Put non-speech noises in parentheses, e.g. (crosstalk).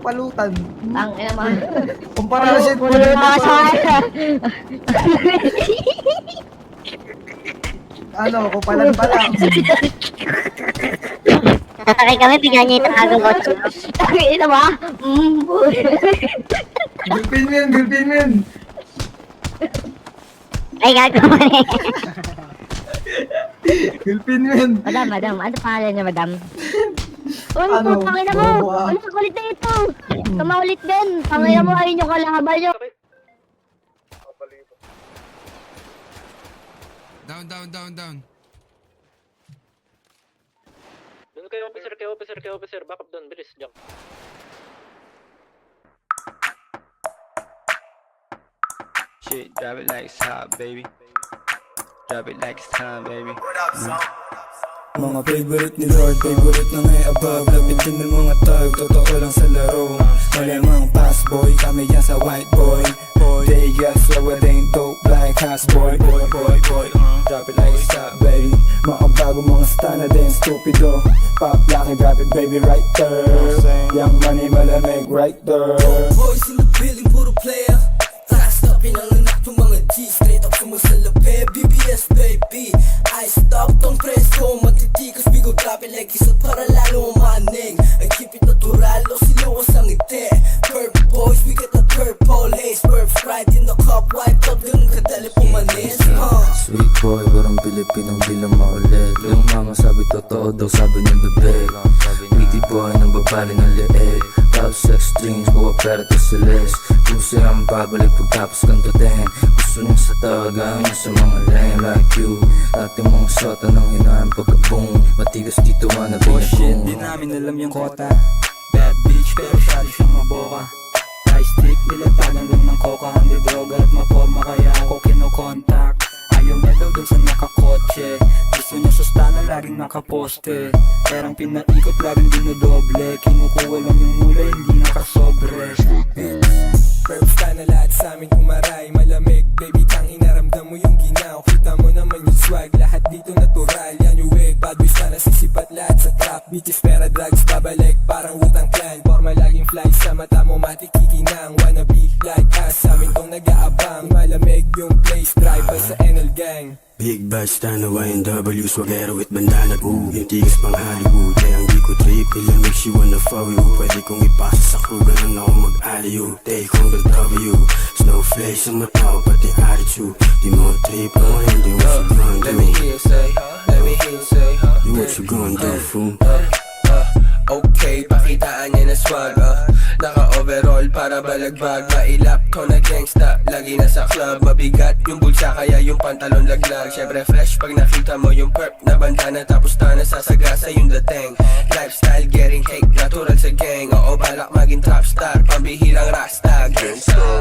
Palutan. Ang ina mo. (laughs) Kumpara na siya. Pulo na sa (laughs) Ano, kupalan pa lang. Tatakay kami, bigyan niya yung tagang kotse. Ang ina ba? Mm. Gulpin mo yan, gulpin mo yan. Ay, gago mo eh. Gulpin mo. Madam, madam. Ano pangalan niya, madam? Uy, Ano? ano? pangina mo! Ano kulit na ito? Kamaulit din. Pangina mo, ayun yung kalaban niyo. Down, down, down, down. Doon kay officer, kay officer, kay officer. Back up doon, bilis, jump. Shit, drop it like it's hot, baby. Drop it like it's time, baby. Mga favorite ni Lord, favorite na may above. Lapit din ng mga tag, totoo lang sa laro Malamang pass boy, kami yan sa white boy. They got slower than dope like house boy Boy, boy, boy, uh, drop it like it's hot, baby. Mga bago mga stana din, stupido. Pop laki, drop it baby right there. Young money malamig right there. Boys in up sumasalape, BBS baby. I stop, don't press ko Matitikas, bigo it like isa para lalo umaning I keep it natural, o siluwas ang ngiti. Purple boys, we get the purple haze. Purple sprite in the cup, wipe out Ganun kadali pumanis, huh? Sweet boy, parang Pilipinong bilang maulit. Yung mama sabi totoo daw sabi ng bebe. Witty boy, nang babali ng leeg Top sex dreams, buwa pera to sa list Puso ang babalik pagtapos kantutin Gusto niyang sa niya sa mga lame like you. Ating mga sota ng hinaan pagka-boom Matigas dito man na Oh shit, di namin alam yung kota Bad bitch pero syado siyang maboka High stick, nilatagan lang ng coca Hindi droga at maporma kaya ako kinokontak Ayaw niya daw dun sa nakakotse Gusto niya sa laging nakaposte. Perang pinaikot laging dinodoble. Kinukuha lang yung mula hindi nakasobre. Verbs ka na lahat sa amin umaray Malamig, baby tang inaramdam mo yung ginaw. Kita mo naman yung swag, lahat dito natural Bitches pera drugs, babalik parang utang clan. Forma laging fly sa mata mo matikikinang Wanna be like us, sa amin tong nag-aabang Malamig yung place, drive by sa NL gang? Big bad stand away in W Swagero with bandana Ooh, yung tigas pang Hollywood Kaya ang di ko trip. Makes you wanna follow you Pwede kong ipasa sa crew Ganun ako mag-aliyo Take on the W. Snowflake sa mata ko Pati attitude. Di mo trip Ang hindi you gonna Let me hear you say, let me hear you say what you gonna do fool. Okay, pakitaan niya na swag ah. Naka-overall para balagbag Mailap ko na gangsta Lagi na sa club. Mabigat yung bulsa Kaya yung pantalon laglag. Syempre fresh pag nakita mo yung perp na bandana Tapos na nasasagasa yung dating. Lifestyle getting cake Natural sa gang. Oo balak maging top star Pambihirang rasta Gangsta